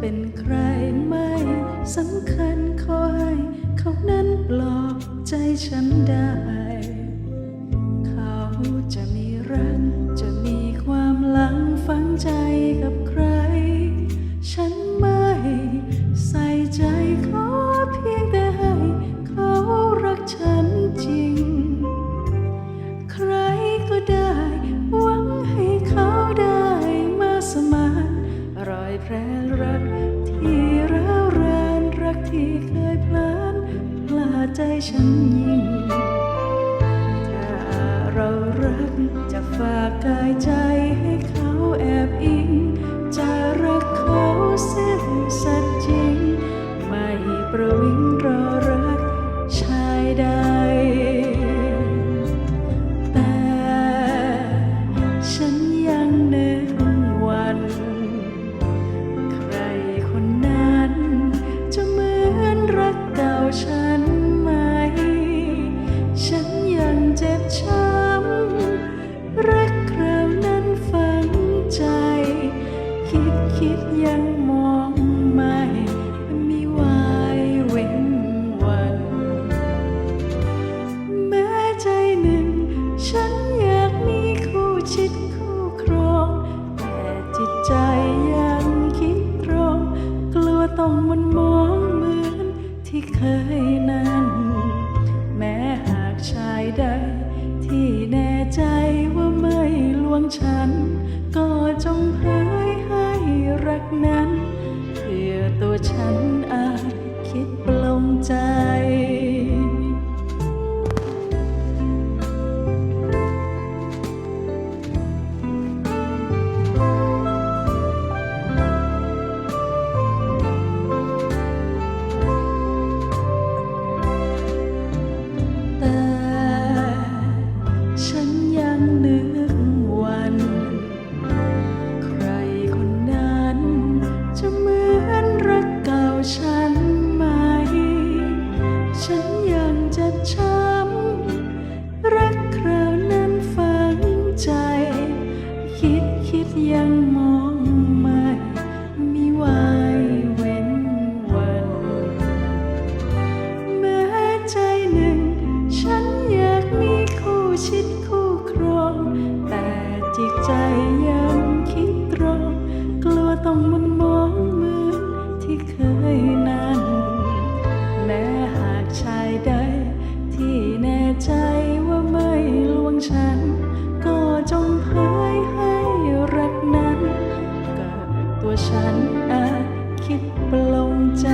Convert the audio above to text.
เป็นใครไม่สำคัญคอยเขานั้นปลอบใจฉันได้ ใจฉันยิ่ง ถ้าเรารักจะฝากกายใจ ต้องมันมองเหมือนที่เคยนั้น แม้หากชายใด ที่แน่ใจว่าไม่ลวงฉัน ก็จงเผยให้รักนั้น เพื่อตัวฉันอาจคิดป ยังมองไม่มีวายเว้นวัน แม้ใจหนึ่ง ฉันอยากมีคู่ชิดคู่ครอง แต่จิตใจยังคิดตรง กลัวต้องมันมองเหมือนที่เคยนั้น แม้หากชายใด ที่แน่ใจว่าไม่ลวงฉัน ก็จงเผ ฉันอาจคิดปลงใจ